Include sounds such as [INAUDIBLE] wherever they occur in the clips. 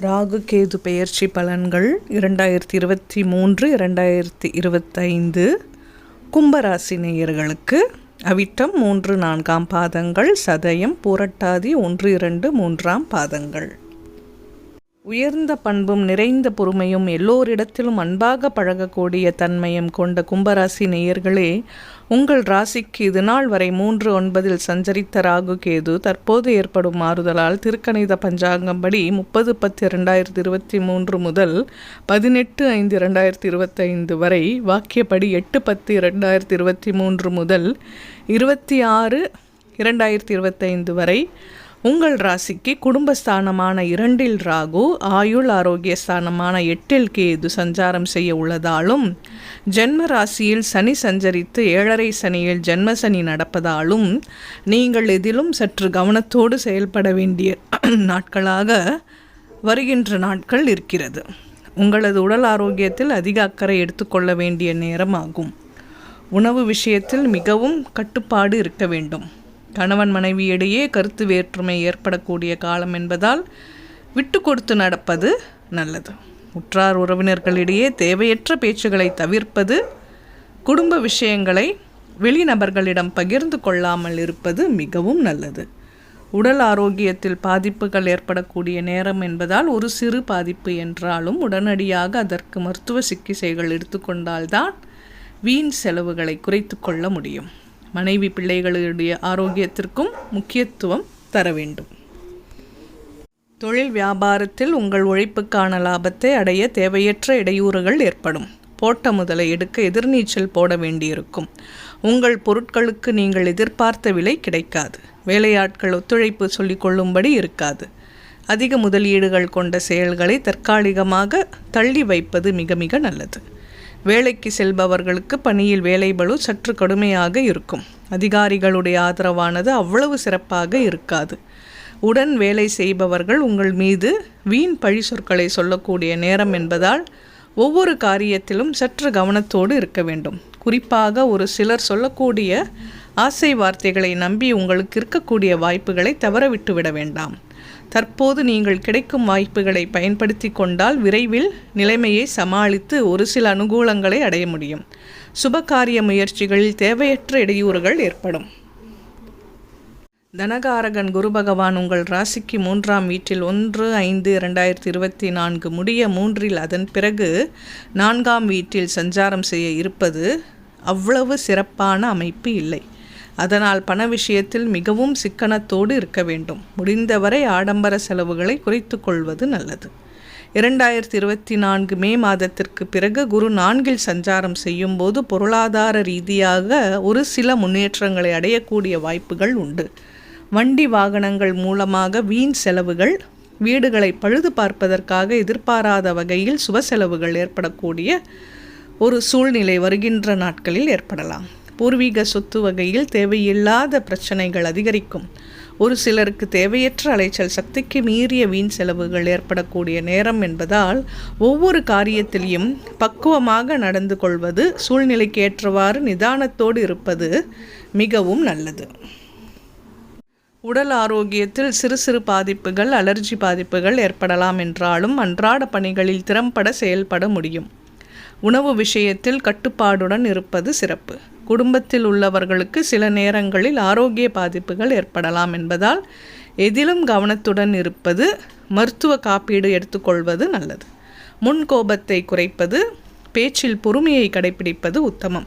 ராகு கேது பெயர்ச்சி பலன்கள் இரண்டாயிரத்தி இருபத்தி மூன்று இரண்டாயிரத்தி இருபத்தைந்து. கும்பராசி நேயர்களுக்கு அவிட்டம் மூன்று நான்காம் பாதங்கள் சதயம் புரட்டாதி ஒன்று இரண்டு மூன்றாம் பாதங்கள். உயர்ந்த பண்பும் நிறைந்த பொறுமையும் எல்லோரிடத்திலும் அன்பாக பழகக்கூடிய தன்மையும் கொண்ட கும்பராசி நேயர்களே உங்கள் ராசிக்கு இது நாள் வரை மூன்று ஒன்பதில் சஞ்சரித்த ராகு கேது. தற்போது ஏற்படும் மாறுதலால் திருக்கணித பஞ்சாங்கம்படி முப்பது பத்து இரண்டாயிரத்தி இருபத்தி மூன்று முதல் பதினெட்டு ஐந்து இரண்டாயிரத்தி இருபத்தைந்து வரை வாக்கியப்படி எட்டு பத்து இரண்டாயிரத்தி இருபத்தி மூன்று முதல் இருபத்தி ஆறு இரண்டாயிரத்தி இருபத்தைந்து வரை உங்கள் ராசிக்கு குடும்பஸ்தானமான இரண்டில் ராகு ஆயுள் ஆரோக்கிய ஸ்தானமான எட்டில் கேது சஞ்சாரம் செய்ய உள்ளதாலும் ஜென்ம ராசியில் சனி சஞ்சரித்து ஏழரை சனியில் ஜென்ம சனி நடப்பதாலும் நீங்கள் எதிலும் சற்று கவனத்தோடு செயல்பட வேண்டிய [CLEARS THROAT] நாட்களாக வருகின்ற நாட்கள் இருக்கிறது. உங்களது உடல் ஆரோக்கியத்தில் அதிக அக்கறை எடுத்துக்கொள்ள வேண்டிய நேரம் ஆகும் உணவு விஷயத்தில் மிகவும் கட்டுப்பாடு இருக்க வேண்டும். கணவன் மனைவியிடையே கருத்து வேற்றுமை ஏற்படக்கூடிய காலம் என்பதால் விட்டு கொடுத்து நடப்பது நல்லது. உற்றார் உறவினர்களிடையே தேவையற்ற பேச்சுகளை தவிர்ப்பது குடும்ப விஷயங்களை வெளிநபர்களிடம் பகிர்ந்து கொள்ளாமல் இருப்பது மிகவும் நல்லது. உடல் ஆரோக்கியத்தில் பாதிப்புகள் ஏற்படக்கூடிய நேரம் என்பதால் ஒரு சிறு பாதிப்பு என்றாலும் உடனடியாக அதற்கு மருத்துவ சிகிச்சைகள் எடுத்துக்கொண்டால்தான் வீண் செலவுகளை குறைத்து கொள்ள முடியும். மனைவி பிள்ளைகளுடைய ஆரோக்கியத்திற்கும் முக்கியத்துவம் தர வேண்டும். தொழில் வியாபாரத்தில் உங்கள் உழைப்புக்கான லாபத்தை அடைய தேவையற்ற இடையூறுகள் ஏற்படும். போட்ட முதலை எடுக்க எதிர்நீச்சல் போட வேண்டியிருக்கும். உங்கள் பொருட்களுக்கு நீங்கள் எதிர்பார்த்த விலை கிடைக்காது. வேலையாட்கள் ஒத்துழைப்பு சொல்லிக்கொள்ளும்படி இருக்காது. அதிக முதலீடுகள் கொண்ட செயல்களை தற்காலிகமாக தள்ளி வைப்பது மிக மிக நல்லது. வேலைக்கு செல்பவர்களுக்கு பணியில் வேலைபளு சற்று கடுமையாக இருக்கும். அதிகாரிகளுடைய ஆதரவானது அவ்வளவு சிறப்பாக இருக்காது. உடன் வேலை செய்பவர்கள் உங்கள் மீது வீண் பழி சொற்களை சொல்லக்கூடிய நேரம் என்பதால் ஒவ்வொரு காரியத்திலும் சற்று கவனத்தோடு இருக்க வேண்டும். குறிப்பாக ஒரு சிலர் சொல்லக்கூடிய ஆசை வார்த்தைகளை நம்பி உங்களுக்கு இருக்கக்கூடிய வாய்ப்புகளை தவறவிட்டு விட வேண்டாம். தற்போது நீங்கள் கிடைக்கும் வாய்ப்புகளை பயன்படுத்தி கொண்டால் விரைவில் நிலைமையை சமாளித்து ஒரு சில அனுகூலங்களை அடைய முடியும். சுபகாரிய முயற்சிகளில் தேவையற்ற இடையூறுகள் ஏற்படும். தனகாரகன் குரு பகவான் உங்கள் ராசிக்கு மூன்றாம் வீட்டில் ஒன்று ஐந்து இரண்டாயிரத்தி இருபத்தி நான்கு முடிய மூன்றில் அதன் பிறகு நான்காம் வீட்டில் சஞ்சாரம் செய்ய இருப்பது அவ்வளவு சிறப்பான அமைப்பு இல்லை. அதனால் பண விஷயத்தில் மிகவும் சிக்கனத்தோடு இருக்க வேண்டும். முடிந்தவரை ஆடம்பர செலவுகளை குறைத்து கொள்வது நல்லது. இரண்டாயிரத்தி இருபத்தி நான்கு மே மாதத்திற்கு பிறகு குரு நான்கில் சஞ்சாரம் செய்யும் போது பொருளாதார ரீதியாக ஒரு சில முன்னேற்றங்களை அடையக்கூடிய வாய்ப்புகள் உண்டு. வண்டி வாகனங்கள் மூலமாக வீண் செலவுகள் வீடுகளை பழுது பார்ப்பதற்காக எதிர்பாராத வகையில் சுப செலவுகள் ஏற்படக்கூடிய ஒரு சூழ்நிலை வருகின்ற நாட்களில் ஏற்படலாம். பூர்வீக சொத்து வகையில் தேவையில்லாத பிரச்சனைகள் அதிகரிக்கும். ஒரு சிலருக்கு தேவையற்ற அலைச்சல் சக்திக்கு மீறிய வீண் செலவுகள் ஏற்படக்கூடிய நேரம் என்பதால் ஒவ்வொரு காரியத்திலையும் பக்குவமாக நடந்து கொள்வது சூழ்நிலைக்கு ஏற்றவாறு நிதானத்தோடு இருப்பது மிகவும் நல்லது. உடல் ஆரோக்கியத்தில் சிறு சிறு பாதிப்புகள் அலர்ஜி பாதிப்புகள் ஏற்படலாம் என்றாலும் அன்றாட பணிகளில் திறம்பட செயல்பட முடியும். உணவு விஷயத்தில் கட்டுப்பாடுடன் இருப்பது சிறப்பு. குடும்பத்தில் உள்ளவர்களுக்கு சில நேரங்களில் ஆரோக்கிய பாதிப்புகள் ஏற்படலாம் என்பதால் எதிலும் கவனத்துடன் இருப்பது மருத்துவ காப்பீடு எடுத்துக்கொள்வது நல்லது. முன் கோபத்தை குறைப்பது பேச்சில் பொறுமையை கடைபிடிப்பது உத்தமம்.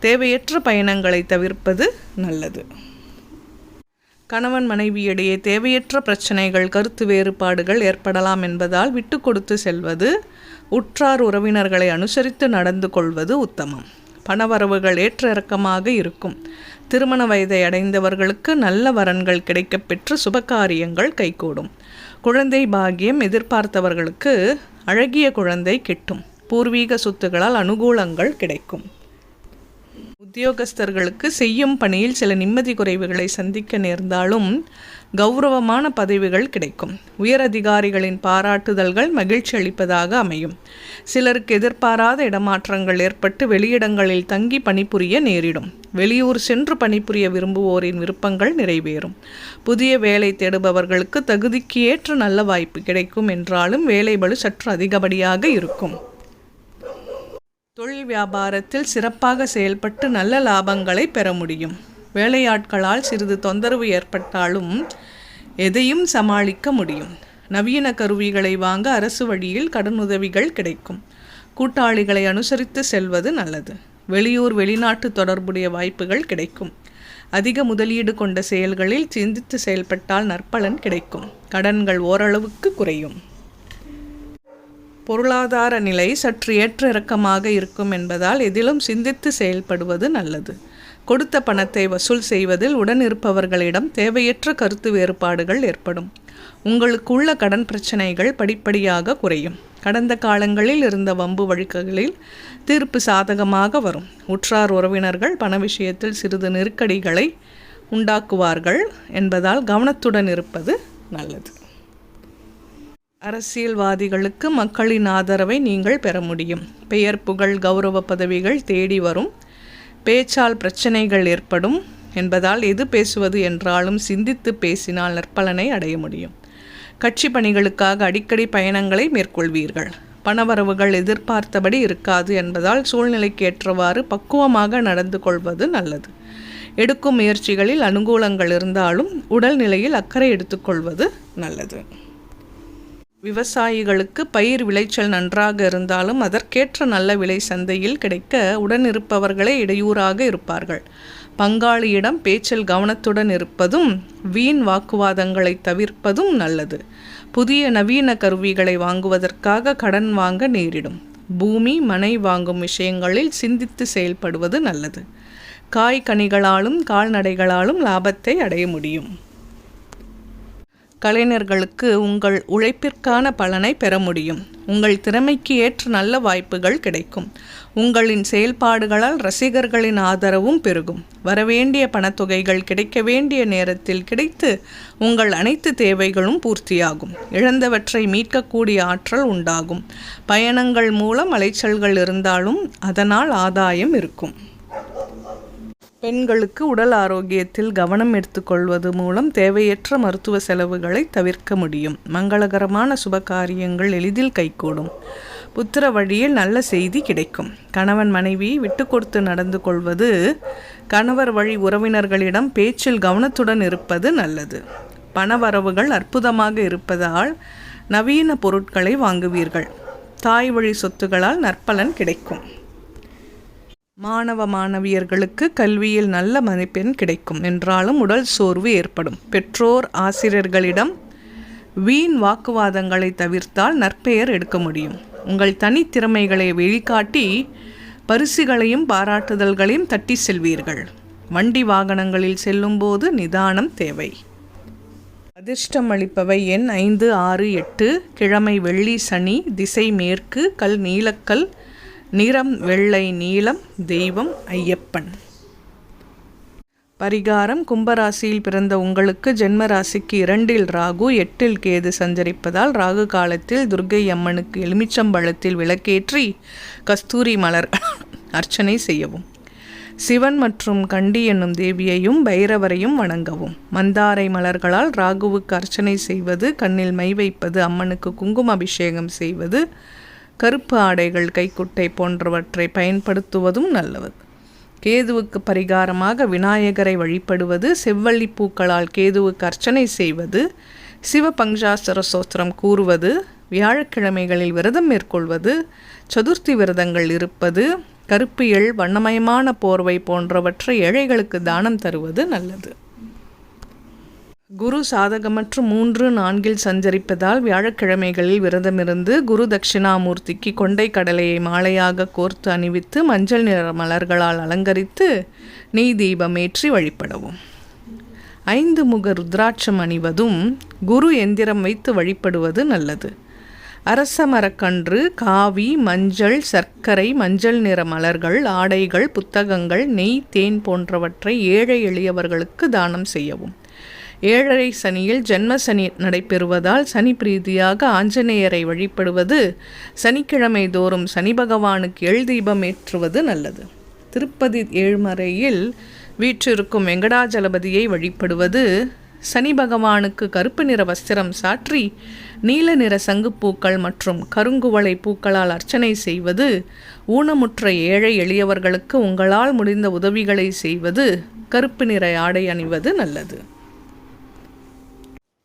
தேவையற்ற பயணங்களை தவிர்ப்பது நல்லது. கணவன் மனைவியிடையே தேவையற்ற பிரச்சனைகள் கருத்து வேறுபாடுகள் ஏற்படலாம் என்பதால் விட்டு கொடுத்து செல்வது உற்றார் உறவினர்களை அனுசரித்து நடந்து கொள்வது உத்தமம். பணவரவுகள் ஏற்ற இறக்கமாக இருக்கும். திருமண வயதை அடைந்தவர்களுக்கு நல்ல வரன்கள் கிடைக்கப்பெற்று சுபகாரியங்கள் கைகூடும். குழந்தை பாக்கியம் எதிர்பார்த்தவர்களுக்கு அழகிய குழந்தை கிட்டும். பூர்வீக சொத்துகளால் அனுகூலங்கள் கிடைக்கும். உத்தியோகஸ்தர்களுக்கு செய்யும் பணியில் சில நிம்மதி குறைவுகளை சந்திக்க நேர்ந்தாலும் கௌரவமான பதவிகள் கிடைக்கும். உயரதிகாரிகளின் பாராட்டுதல்கள் மகிழ்ச்சி அளிப்பதாக அமையும். சிலருக்கு எதிர்பாராத இடமாற்றங்கள் ஏற்பட்டு வெளியிடங்களில் தங்கி பணிபுரிய நேரிடும். வெளியூர் சென்று பணிபுரிய விரும்புவோரின் விருப்பங்கள் நிறைவேறும். புதிய வேலை தேடுபவர்களுக்கு தகுதிக்கு ஏற்ற நல்ல வாய்ப்பு கிடைக்கும் என்றாலும் வேலை பளு சற்று அதிகப்படியாக இருக்கும். தொழில் வியாபாரத்தில் சிறப்பாக செயல்பட்டு நல்ல லாபங்களை பெற முடியும். வேலையாட்களால் சிறிது தொந்தரவு ஏற்பட்டாலும் எதையும் சமாளிக்க முடியும். நவீன கருவிகளை வாங்க அரசு வழியில் கடனுதவிகள் கிடைக்கும். கூட்டாளிகளை அனுசரித்து செல்வது நல்லது. வெளியூர் வெளிநாட்டு தொடர்புடைய வாய்ப்புகள் கிடைக்கும். அதிக முதலீடு கொண்ட செயல்களில் சிந்தித்து செயல்பட்டால் நற்பலன் கிடைக்கும். கடன்கள் ஓரளவுக்கு குறையும். பொருளாதார நிலை சற்று ஏற்ற இறக்கமாக இருக்கும் என்பதால் எதிலும் சிந்தித்து செயல்படுவது நல்லது. கொடுத்த பணத்தை வசூல் செய்வதில் உடன் இருப்பவர்களிடம் தேவையற்ற கருத்து வேறுபாடுகள் ஏற்படும். உங்களுக்கு உள்ள கடன் பிரச்சனைகள் படிப்படியாக குறையும். கடந்த காலங்களில் இருந்த வம்பு வழக்குகளில் தீர்ப்பு சாதகமாக வரும். உற்றார் உறவினர்கள் பண விஷயத்தில் சிறிது நெருக்கடிகளை உண்டாக்குவார்கள் என்பதால் கவனத்துடன் இருப்பது நல்லது. அரசியல்வாதிகளுக்கு மக்களின் ஆதரவை நீங்கள் பெற முடியும். பெயர் புகழ் கௌரவ பதவிகள் தேடி வரும். பேச்சால் பிரச்சனைகள் ஏற்படும் என்பதால் எது பேசுவது என்றாலும் சிந்தித்து பேசினால் நற்பலனை அடைய முடியும். கட்சி பணிகளுக்காக அடிக்கடி பயணங்களை மேற்கொள்வீர்கள். பணவரவுகள் எதிர்பார்த்தபடி இருக்காது என்பதால் சூழ்நிலைக்கு ஏற்றவாறு பக்குவமாக நடந்து கொள்வது நல்லது. எடுக்கும் முயற்சிகளில் அனுகூலங்கள் இருந்தாலும் உடல்நிலையில் அக்கறை எடுத்துக்கொள்வது நல்லது. விவசாயிகளுக்கு பயிர் விளைச்சல் நன்றாக இருந்தாலும் அதற்கேற்ற நல்ல விலை சந்தையில் கிடைக்க உடனிருப்பவர்களே இடையூறாக இருப்பார்கள். பங்காளியிடம் பேச்சில் கவனத்துடன் இருப்பதும் வீண் வாக்குவாதங்களை தவிர்ப்பதும் நல்லது. புதிய நவீன கருவிகளை வாங்குவதற்காக கடன் வாங்க நேரிடும். பூமி மனை வாங்கும் விஷயங்களில் சிந்தித்து செயல்படுவது நல்லது. காய் கனிகளாலும் கால்நடைகளாலும் லாபத்தை அடைய முடியும். கலைஞர்களுக்கு உங்கள் உழைப்பிற்கான பலனை பெற முடியும். உங்கள் திறமைக்கு ஏற்ற நல்ல வாய்ப்புகள் கிடைக்கும். உங்களின் செயல்பாடுகளால் ரசிகர்களின் ஆதரவும் பெருகும். வரவேண்டிய பணத்தொகைகள் கிடைக்க வேண்டிய நேரத்தில் கிடைத்து உங்கள் அனைத்து தேவைகளும் பூர்த்தியாகும். இழந்தவற்றை மீட்கக்கூடிய ஆற்றல் உண்டாகும். பயணங்கள் மூலம் அலைச்சல்கள் இருந்தாலும் அதனால் ஆதாயம் இருக்கும். பெண்களுக்கு உடல் ஆரோக்கியத்தில் கவனம் எடுத்துக்கொள்வது மூலம் தேவையற்ற மருத்துவ செலவுகளை தவிர்க்க முடியும். மங்களகரமான சுபகாரியங்கள் எளிதில் கைகூடும். புத்திர வழியில் நல்ல செய்தி கிடைக்கும். கணவன் மனைவி விட்டு கொடுத்து நடந்து கொள்வது கணவர் வழி உறவினர்களிடம் பேச்சில் கவனத்துடன் இருப்பது நல்லது. பணவரவுகள் அற்புதமாக இருப்பதால் நவீன பொருட்களை வாங்குவீர்கள். தாய் வழி சொத்துகளால் நற்பலன் கிடைக்கும். மாணவ மாணவியர்களுக்கு கல்வியில் நல்ல மதிப்பெண் கிடைக்கும். என்றாலும் உடல் சோர்வு ஏற்படும். பெற்றோர் ஆசிரியர்களிடம் வீண் வாக்குவாதங்களை தவிர்த்தால் நற்பெயர் எடுக்க முடியும். உங்கள் தனித்திறமைகளை வெளிக்காட்டி பரிசுகளையும் பாராட்டுதல்களையும் தட்டி செல்வீர்கள். வண்டி வாகனங்களில் செல்லும்போது நிதானம் தேவை. அதிர்ஷ்டம் அளிப்பவை எண் ஐந்து ஆறு எட்டு. கிழமை வெள்ளி சனி. திசை மேற்கு. கல் நீலக்கல். நிறம் வெள்ளை நீலம் தெய்வம் ஐயப்பன். பரிகாரம் கும்பராசியில் பிறந்த உங்களுக்கு ஜென்ம ராசிக்கு இரண்டில் ராகு எட்டில் கேது சஞ்சரிப்பதால் ராகு காலத்தில் துர்கை அம்மனுக்கு எலுமிச்சம்பழத்தில் விளக்கேற்றி கஸ்தூரி மலர் [LAUGHS] அர்ச்சனை செய்யவும். சிவன் மற்றும் கண்டி என்னும் தேவியையும் பைரவரையும் வணங்கவும். மந்தாரை மலர்களால் ராகுவுக்கு அர்ச்சனை செய்வது கண்ணில் மை வைப்பது அம்மனுக்கு குங்கும அபிஷேகம் செய்வது கருப்பு ஆடைகள் கைக்குட்டை போன்றவற்றை பயன்படுத்துவதும் நல்லது. கேதுவுக்கு பரிகாரமாக விநாயகரை வழிபடுவது செவ்வள்ளி பூக்களால் கேதுவுக்கு அர்ச்சனை செய்வது சிவ பஞ்சாசர சோத்திரம் கூறுவது வியாழக்கிழமைகளில் விரதம் மேற்கொள்வது சதுர்த்தி விரதங்கள் இருப்பது கருப்பியல் வண்ணமயமான போர்வை போன்றவற்றை ஏழைகளுக்கு தானம் தருவது நல்லது. குரு சாதகமற்று மூன்று நான்கில் சஞ்சரிப்பதால் வியாழக்கிழமைகளில் விரதமிருந்து குரு தட்சிணாமூர்த்திக்கு கொண்டை கடலையை மாலையாக கோர்த்து அணிவித்து மஞ்சள் நிற மலர்களால் அலங்கரித்து நெய் தீபமேற்றி வழிபடவும். ஐந்து முக ருத்ராட்சம் அணிவதும் குரு எந்திரம் வைத்து வழிபடுவது நல்லது. அரச மரக்கன்று காவி மஞ்சள் சர்க்கரை மஞ்சள் நிற மலர்கள் ஆடைகள் புத்தகங்கள் நெய் தேன் போன்றவற்றை ஏழை எளியவர்களுக்கு தானம் செய்யவும். ஏழரை சனியில் ஜென்ம சனி நடைபெறுவதால் சனி பிரீதியாக ஆஞ்சநேயரை வழிபடுவது சனிக்கிழமை தோறும் சனி பகவானுக்கு எள் தீபம் ஏற்றுவது நல்லது. திருப்பதி ஏழ்மறையில் வீற்றிருக்கும் வெங்கடாஜலபதியை வழிபடுவது சனி பகவானுக்கு கருப்பு நிற வஸ்திரம் சாற்றி நீல நிற சங்குப்பூக்கள் மற்றும் கருங்குவளை பூக்களால் அர்ச்சனை செய்வது ஊனமுற்ற ஏழை எளியவர்களுக்கு உங்களால் முடிந்த உதவிகளை செய்வது கருப்பு நிற ஆடை அணிவது நல்லது.